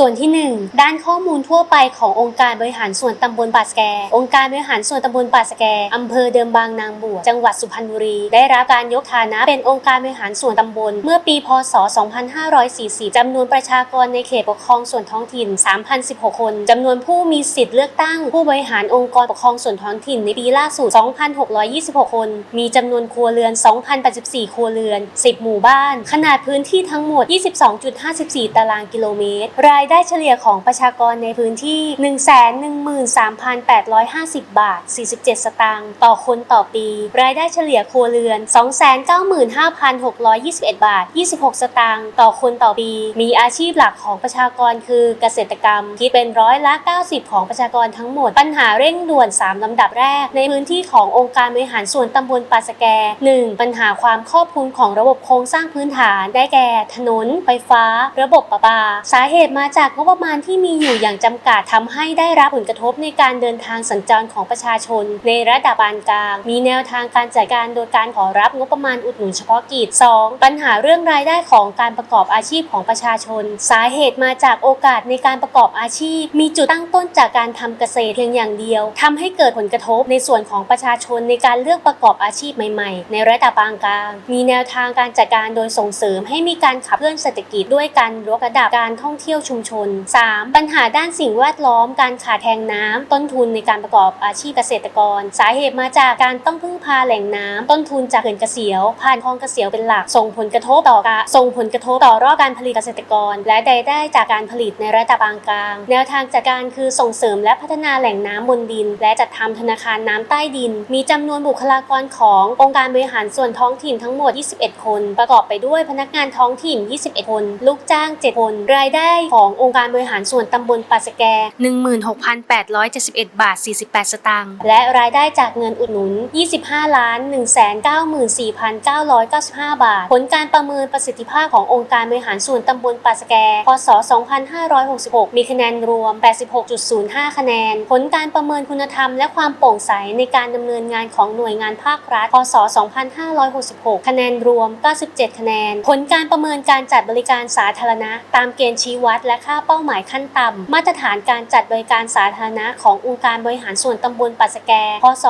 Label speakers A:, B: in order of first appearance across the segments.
A: ส่วนที่ 1 ด้านข้อมูลทั่วไปขององค์การบริหารส่วนตำบลป่าสแก องค์การบริหารส่วนตำบลป่าสแกอำเภอเดิมบางนางบวชจังหวัดสุพรรณบุรี ได้รับการยกฐานะเป็นองค์การบริหารส่วนตำบล เมื่อปี พศ 2540จำนวนประชากรในเขตปกครองส่วนท้องถิ่น 3,016 คนจำนวนผู้มีสิทธิ์เลือกตั้ง ผู้บริหารองค์กรปกครองส่วนท้องถิ่นในปีล่าสุด 2,626 คน มีจำนวนครัวเรือน 2,084 ครัวเรือน 10 หมู่บ้าน ขนาดพื้นที่ทั้งหมด 22.54 ตารางกิโลเมตร รายได้เฉลี่ยของประชากรในพื้นที่ 113,850 บาท 47 สตางค์ต่อคนต่อปี รายได้เฉลี่ยครัวเรือน 295,621 บาท 26 สตางค์ต่อคนต่อปี มีอาชีพหลักของประชากรคือเกษตรกรรมคิดเป็นร้อยละ 90 ของประชากรทั้งหมด ปัญหาเร่งด่วน 3 ลำดับแรก ในพื้นที่ขององค์การบริหารส่วนตำบลป่าสแก 1. ปัญหาความครอบคลุมของระบบโครงสร้างพื้นฐานได้แก่ ถนน ไฟฟ้า ระบบประปา สาเหตุมาจากงบประมาณที่มีอยู่อย่างจำกัดทำให้ได้รับผลกระทบในการเดินทางสัญจรของประชาชน ในระดับปานกลาง มีแนวทางการจัดการโดยการขอรับงบประมาณอุดหนุนเฉพาะกิจ 2. ปัญหาเรื่องรายได้ของการประกอบอาชีพของประชาชน สาเหตุมาจากโอกาสในการประกอบอาชีพ มีจุดตั้งต้นจากการทำเกษตรเพียงอย่างเดียวทำให้เกิดผลกระทบในส่วนของประชาชนในการเลือกประกอบอาชีพใหม่ๆ ในระดับปานกลาง มีแนวทางการจัดการโดยส่งเสริมให้มีการขับเคลื่อนเศรษฐกิจด้วยการยกระดับการท่องเที่ยวชุมชน 3. ปัญหาด้านสิ่งแวดล้อม การขาดแคลนน้ำต้นทุนในการประกอบอาชีพเกษตรกร สาเหตุมาจากการต้องพึ่งพาแหล่งน้ำต้นทุนจากเขื่อนเกษียว ผ่านคลองเกษียวเป็นหลัก ส่งผลกระทบต่อการส่งผลกระทบต่อรอบการผลิตเกษตรกร และรายได้จากการผลิตในระดับปานกลาง แนวทางจัดการคือส่งเสริมและพัฒนาแหล่งน้ำบนดิน และจัดทำธนาคารน้ำใต้ดิน มีจำนวนบุคลากรขององค์การบริหารส่วนท้องถิ่นทั้งหมด 21 คน ประกอบไปด้วยพนักงานท้องถิ่น 21 คน ลูกจ้าง 7 คน รายได้ขององค์การบริหารส่วนตำบลป่าสแก 16,871 บาท 48 สตางค์ และรายได้จากเงินอุดหนุน 25 ล้าน 194,995 บาท ผลการประเมินประสิทธิภาพขององค์การบริหารส่วนตำบลป่าสแก พศ 2566 มีคะแนนรวม 86.05 คะแนน ผลการประเมินคุณธรรมและความโปร่งใสในการดำเนินงานของหน่วยงานภาครัฐ พศ 2566 คะแนนรวม 97 คะแนน ผลการประเมินการจัดบริการสาธารณะ ตามเกณฑ์ชี้วัดและค่าเป้าหมายขั้นต่ำมาตรฐานการจัดบริการสาธารณะขององค์การบริหารส่วนตำบลป่าสแก พศ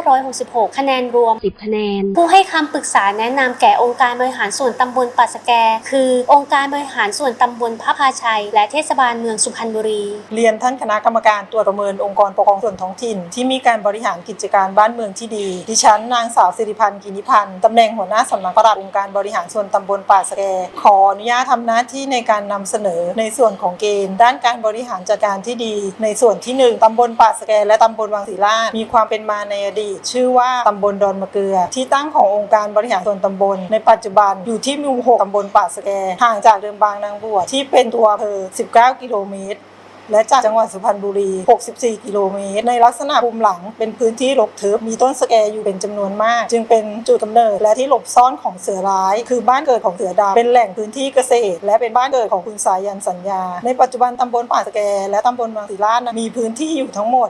A: 2566 คะแนนรวม 10 คะแนน ผู้ให้คำปรึกษาแนะนำแก่องค์การบริหารส่วนตำบลป่าสแก คือองค์การบริหารส่วนตำบลพระพาชัย และเทศบาลเมืองสุพรรณบุรี
B: เรียนท่านคณะกรรมการตรวจประเมินองค์กรปกครองส่วนท้องถิ่น ที่มีการบริหารกิจการบ้านเมืองที่ดี ดิฉันนางสาวสิริพันธ์กินิพันธ์ตำแหน่งหัวหน้าสำนักปลัดองค์การบริหารส่วนตำบลป่าสแก ขออนุญาตทำหน้าที่ในการนำเสนอในในส่วนของเกณฑ์ ด้านการบริหารจัดการที่ดี ในส่วนที่หนึ่งตำบลป่าสแกและตำบลวังศิลามีความเป็นมาในอดีต ชื่อว่าตำบลดอนมะเกลือ ที่ตั้งขององค์การบริหารส่วนตำบล ในปัจจุบันอยู่ที่หมู่หกตำบลป่าสแกห่างจากเดิมบางนางบวชที่เป็นตัวอำเภอ 19 กิโลเมตร และจากจังหวัดสุพรรณบุรี 64 กิโลเมตร ในลักษณะภูมิหลังเป็นพื้นที่รกทึบ มีต้นสแกอยู่เป็นจำนวนมาก จึงเป็นจุดกำเนิดและที่หลบซ่อนของเสือร้าย คือบ้านเกิดของเสือดาวเป็นแหล่งพื้นที่เกษตร และเป็นบ้านเกิดของคุณสายันสัญญา ในปัจจุบันตำบลป่าสแก และตำบลบางศิลานะมีพื้นที่อยู่ทั้งหมด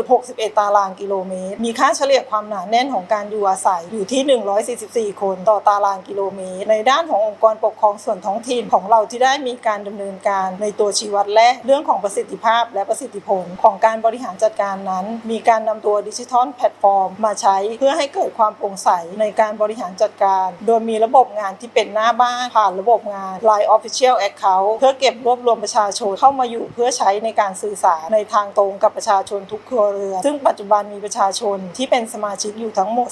B: 20.61 ตารางกิโลเมตร มีค่าเฉลี่ยความหนาแน่นของการอยู่อาศัยอยู่ที่ 144 คนต่อตารางกิโลเมตร ในด้านขององค์กรปกครองส่วนท้องถิ่นของเราที่ได้มีการดำเนินการในตัวชีวัดและเรื่องของประสิทธิภาพและประสิทธิผลของการบริหารจัดการนั้น มีการนำตัวดิจิทัลแพลตฟอร์มมาใช้เพื่อให้เกิดความโปร่งใสในการบริหารจัดการ โดยมีระบบงานที่เป็นหน้าบ้านผ่านระบบงาน Line Official Account เพื่อเก็บรวบรวมประชาชนเข้ามาอยู่เพื่อใช้ในการสื่อสารในทางตรงกับประชาชนทุกครัวเรือนซึ่งปัจจุบันมีประชาชนที่เป็นสมาชิกอยู่ทั้งหมด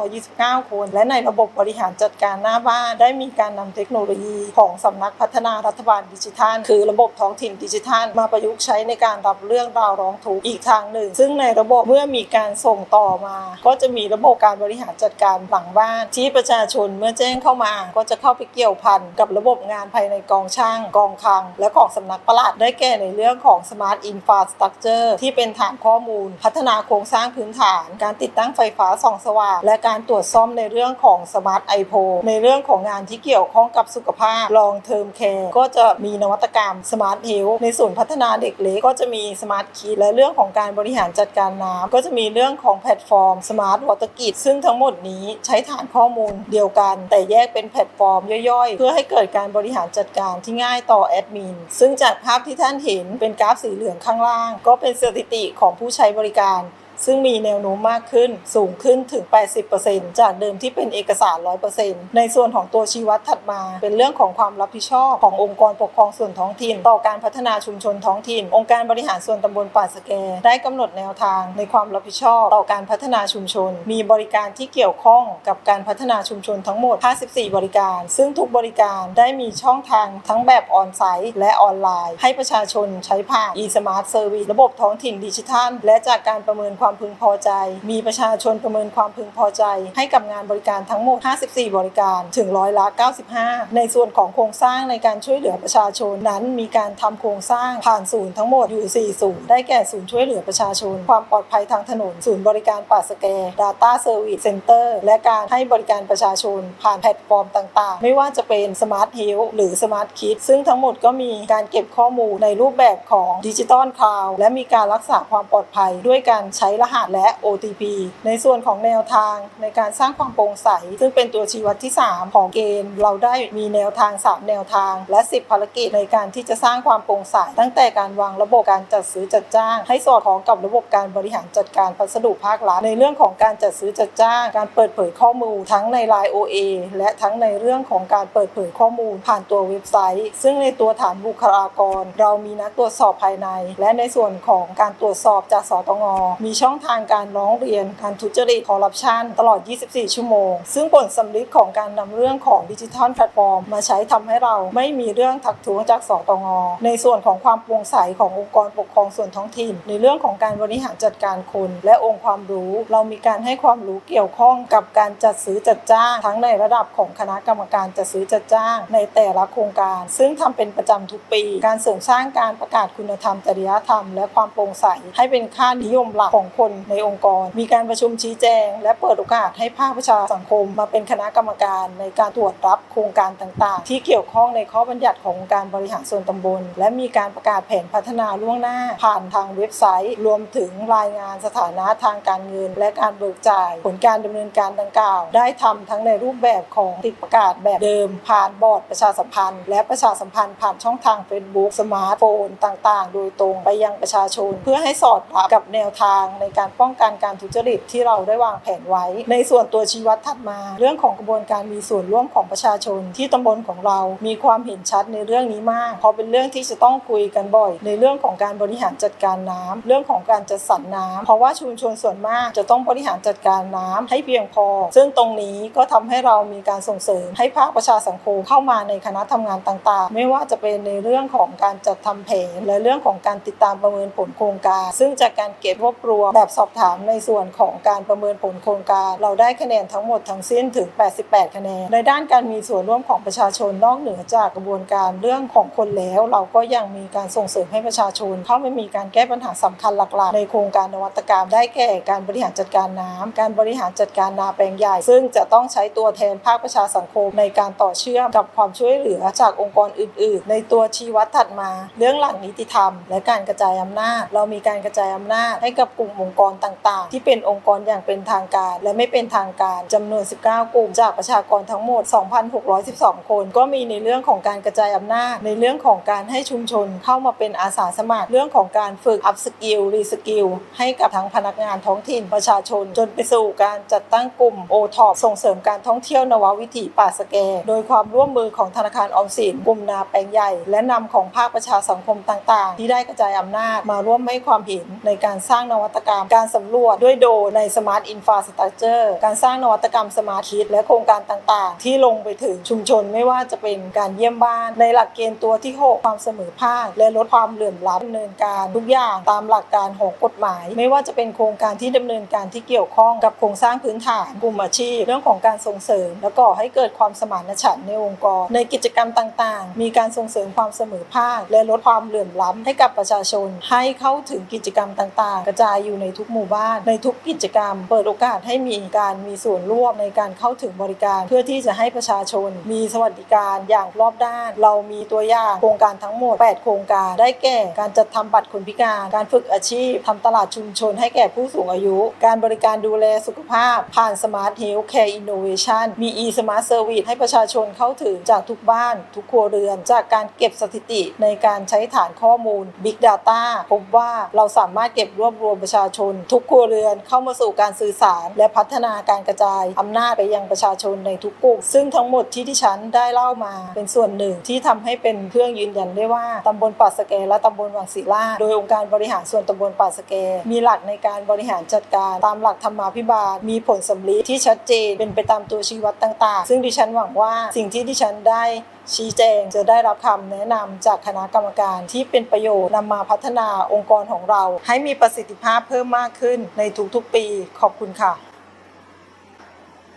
B: 2,529 คน และในระบบบริหารจัดการหน้าบ้าน ได้มีการนำเทคโนโลยีของสำนักพัฒนารัฐบาลดิจิทัล คือระบบท้องถิ่นดิจิทัลมาประยุกต์ใช้ในการรับเรื่องราวร้องทุกข์อีกทางหนึ่ง ซึ่งในระบบเมื่อมีการส่งต่อมา ก็จะมีระบบการบริหารจัดการหลังบ้านที่ประชาชนเมื่อแจ้งเข้ามา ก็จะเข้าไปเกี่ยวพันกับระบบงานภายในกองช่าง กองคลัง และของสำนักประหลัดได้แก่ในเรื่องของ Smart Infrastructure ที่เป็นฐานข้อมูล พัฒนาโครงสร้างพื้นฐาน การติดตั้งไฟฟ้าส่องสว่างและการตรวจซ่อมในเรื่องของ Smart i p o ในเรื่องของงานที่เกี่ยวข้องกับสุขภาพ Long Term Care ก็จะมีนวัตกรรม Smart Health ในส่วนพัฒฒนาเด็กเล็กก็จะมีสมาร์ทคิดและเรื่องของการบริหารจัดการน้ำก็จะมีเรื่องของแพลตฟอร์มสมาร์ทวอเตอร์กิจซึ่งทั้งหมดนี้ใช้ฐานข้อมูลเดียวกัน แต่แยกเป็นแพลตฟอร์มย่อยๆ เพื่อให้เกิดการบริหารจัดการที่ง่ายต่อแอดมินซึ่งจากภาพที่ท่านเห็นเป็นกราฟสีเหลืองข้างล่าง ก็เป็นสถิติของผู้ใช้บริการ ซึ่งมีแนวโน้มมากขึ้นสูงขึ้นถึง 80%จากเดิมที่เป็นเอกสาร 100%ในส่วนของตัวชี้วัดถัดมา เป็นเรื่องของความรับผิดชอบขององค์กรปกครองส่วนท้องถิ่น ต่อการพัฒนาชุมชนท้องถิ่น องค์การบริหารส่วนตำบลป่าสแก ได้กำหนดแนวทางในความรับผิดชอบต่อการพัฒนาชุมชน มีบริการที่เกี่ยวข้องกับการพัฒนาชุมชนทั้งหมด 54 บริการ ซึ่งทุกบริการได้มีช่องทางทั้งแบบออนไซต์และออนไลน์ ให้ประชาชนใช้ผ่าน e-smart service ระบบท้องถิ่นดิจิทัล และจากการประเมินความความพึงพอใจ มีประชาชนประเมินความพึงพอใจ ให้กับงานบริการทั้งหมด 54 บริการถึงร้อยละ 95 ในส่วนของโครงสร้างในการช่วยเหลือประชาชนนั้น มีการทำโครงสร้างผ่านศูนย์ทั้งหมดอยู่ 4 ศูนย์ได้แก่ศูนย์ช่วยเหลือประชาชน ความปลอดภัยทางถนน ศูนย์บริการป่าสแก Data Service Center และการให้บริการประชาชน ผ่านแพลตฟอร์มต่าง ๆ ไม่ว่าจะเป็น Smart Health หรือ Smart Kit ซึ่งทั้งหมดก็มีการเก็บข้อมูลในรูปแบบของดิจิตอลคลาวและมีการรักษาความปลอดภัยด้วยการใช้รหัสและ OTP ในส่วนของแนวทางในการสร้างความโปร่งใส ซึ่งเป็นตัวชี้วัดที่ 3 ของเกณฑ์ เราได้มีแนวทาง 3 แนวทาง และ 10 ภารกิจในการที่จะสร้างความโปร่งใส ตั้งแต่การวางระบบการจัดซื้อจัดจ้าง ให้สอดคล้องกับระบบการบริหารจัดการพัสดุภาครัฐในเรื่องของการจัดซื้อจัดจ้าง การเปิดเผยข้อมูลทั้งใน Line OA และทั้งในเรื่องของการเปิดเผยข้อมูล ผ่านตัวเว็บไซต์ ซึ่งในตัวฐานบุคลากร เรามีนักตรวจสอบภายใน และในส่วนของการตรวจสอบจากสตงมีช่องทางการร้องเรียนการทุจริตคอร์รัปชันตลอด 24 ชั่วโมง ซึ่งผลสำลิดของการนำเรื่องของดิจิทัลแพลตฟอร์มมาใช้ทำให้เราไม่มีเรื่องทักท้วงจากสตงในส่วนของความโปร่งใสขององค์กรปกครองส่วนท้องถิ่น ในเรื่องของการบริหารจัดการคน และองค์ความรู้ เรามีการให้ความรู้เกี่ยวข้องกับการจัดซื้อจัดจ้าง ทั้งในระดับของคณะกรรมการจัดซื้อจัดจ้าง ในแต่ละโครงการ ซึ่งทำเป็นประจำทุกปี การเสริมสร้างการประกาศคุณธรรมจริยธรรม และความโปร่งใสให้เป็นค่านิยมหลักของคนในองค์กร มีการประชุมชี้แจง และเปิดโอกาสให้ภาคประชาสังคม มาเป็นคณะกรรมการในการตรวจรับโครงการต่างๆ ที่เกี่ยวข้องในข้อบัญญัติของการบริหารส่วนตำบล และมีการประกาศแผนพัฒนาล่วงหน้า ผ่านทางเว็บไซต์ รวมถึงรายงานสถานะทางการเงิน และการเบิกจ่าย ผลการดำเนินการดังกล่าว ได้ทำทั้งในรูปแบบของติดประกาศแบบเดิม ผ่านบอร์ดประชาสัมพันธ์ และประชาสัมพันธ์ผ่านช่องทาง Facebook สมาร์ทโฟนต่างๆ โดยตรงไปยังประชาชน เพื่อให้สอดรับกับแนวทางในการป้องกันการทุจริตที่เราได้วางแผนไว้ ในส่วนตัวชี้วัดถัดมา เรื่องของกระบวนการมีส่วนร่วมของประชาชน ที่ตำบลของเรามีความเห็นชัดในเรื่องนี้มากเพราะเป็นเรื่องที่จะต้องคุยกันบ่อย ในเรื่องของการบริหารจัดการน้ำเรื่องของการจัดสรรน้ำเพราะว่าชุมชนส่วนมากจะต้องบริหารจัดการน้ำให้เพียงพอ ซึ่งตรงนี้ก็ทำให้เรามีการส่งเสริมให้ภาคประชาสังคมเข้ามาในคณะทำงานต่างๆ ไม่ว่าจะเป็นในเรื่องของการจัดทำแผนและเรื่องของการติดตามประเมินผลโครงการ ซึ่งจากการเก็บรวบรวมแบบสอบถามในส่วนของการประเมินผลโครงการ เราได้คะแนนทั้งหมดทั้งสิ้นถึง 88 คะแนน ในด้านการมีส่วนร่วมของประชาชนนอกเหนือจากกระบวนการเรื่องของคนแล้ว เราก็ยังมีการส่งเสริมให้ประชาชน เข้าไม่มีการแก้ปัญหาสำคัญหลักๆ ในโครงการนวัตกรรมได้แก่การบริหารจัดการน้ำการบริหารจัดการนาแปลงใหญ่ ซึ่งจะต้องใช้ตัวแทนภาคประชาสังคมในการต่อเชื่อมกับความช่วยเหลือจากองค์กรอื่น ๆ ในตัวชี้วัดถัดมา เรื่องหลักนิติธรรม และการกระจายอำนาจ เรามีการกระจายอำนาจให้กับกลุ่มองค์กรต่างๆ ที่เป็นองค์กรอย่างเป็นทางการ และไม่เป็นทางการจำนวน 19 กลุ่มจากประชากรทั้งหมด 2,612 คน ก็มีในเรื่องของการกระจายอำนาจ ในเรื่องของการให้ชุมชนเข้ามาเป็นอาสาสมัคร เรื่องของการฝึกอัพสกิลรีสกิลให้กับทั้งพนักงานท้องถิ่นประชาชน จนไปสู่การจัดตั้งกลุ่มโอทอปส่งเสริมการท่องเที่ยวนววิถีป่าสแก โดยความร่วมมือของธนาคารออมสินกลุ่มนาแปลงใหญ่ และนำของภาคประชาสังคมต่าง ๆ ที่ได้กระจายอำนาจมาร่วมให้ความเห็นในการสร้างนวัตกรรมการสำรวจด้วยโดในสมาร์ทอินฟ a สต r ั c เจอร์การสร้างนวัตกรรมสมาร์ทคิดและโครงการต่างๆ ที่ลงไปถึงชุมชนไม่ว่าจะเป็นการเยี่ยมบ้าน ในหลักเกณฑ์ตัวที่ 6 ความเสมอภาคและลดความเหลื่อมล้ำดำเนินการทุกอย่างตามหลักการของกฎหมาย ไม่ว่าจะเป็นโครงการที่ดำเนินการที่เกี่ยวข้องกับโครงสร้างพื้นฐานกลุ่มอาชีพ เรื่องของการส่งเสริม และก่อให้เกิดความสมานฉันท์ในองค์กร ในกิจกรรมต่างๆ มีการส่งเสริมความเสมอภาคและลดความเหลื่อมล้ำให้กับประชาชน ให้เข้าถึงกิจกรรมต่างๆ กระจายอยู่ในทุกหมู่บ้าน ในทุกกิจกรรม เปิดโอกาสให้มีการมีส่วนร่วมในการเข้าถึงบริการ เพื่อที่จะให้ประชาชน มีสวัสดิการอย่างรอบด้าน เรามีตัวอย่างโครงการทั้งหมด 8 โครงการได้แก่ การจัดทำบัตรคนพิการ การฝึกอาชีพทำตลาดชุมชน ให้แก่ผู้สูงอายุ การบริการดูแลสุขภาพ ผ่าน Smart Health Care Innovation มี e-Smart Service ให้ประชาชนเข้าถึงจากทุกบ้าน ทุกครัวเรือน จากการเก็บสถิติในการใช้ฐานข้อมูล Big Data พบว่าเราสามารถเก็บรวบรวมประชาชน ทุกครัวเรือนเข้ามาสู่การสื่อสาร และพัฒนาการกระจายอำนาจไปยังประชาชนในทุกกลุ่มซึ่งทั้งหมดที่ที่ฉันได้เล่ามาเป็นส่วนหนึ่งที่ทำให้เป็นเครื่องยืนยันได้ว่าตำบลป่าสะแกและตำบลวังศิลาโดยองค์การบริหารส่วนตำบลป่าสะแกมีหลักในการบริหารจัดการตามหลักธรรมาภิบาล มีผลสำลิดที่ชัดเจนเป็นไปตามตัวชี้วัดต่าง ๆ ซึ่งดิฉันหวังว่าสิ่งที่ดิฉันได้ ชี้แจงจะได้รับคำแนะนำจากคณะกรรมการที่เป็นประโยชน์นำมาพัฒนาองค์กรของเรา ให้มีประสิทธิภาพเพิ่มมากขึ้นในทุกๆปี ขอบคุณค่ะ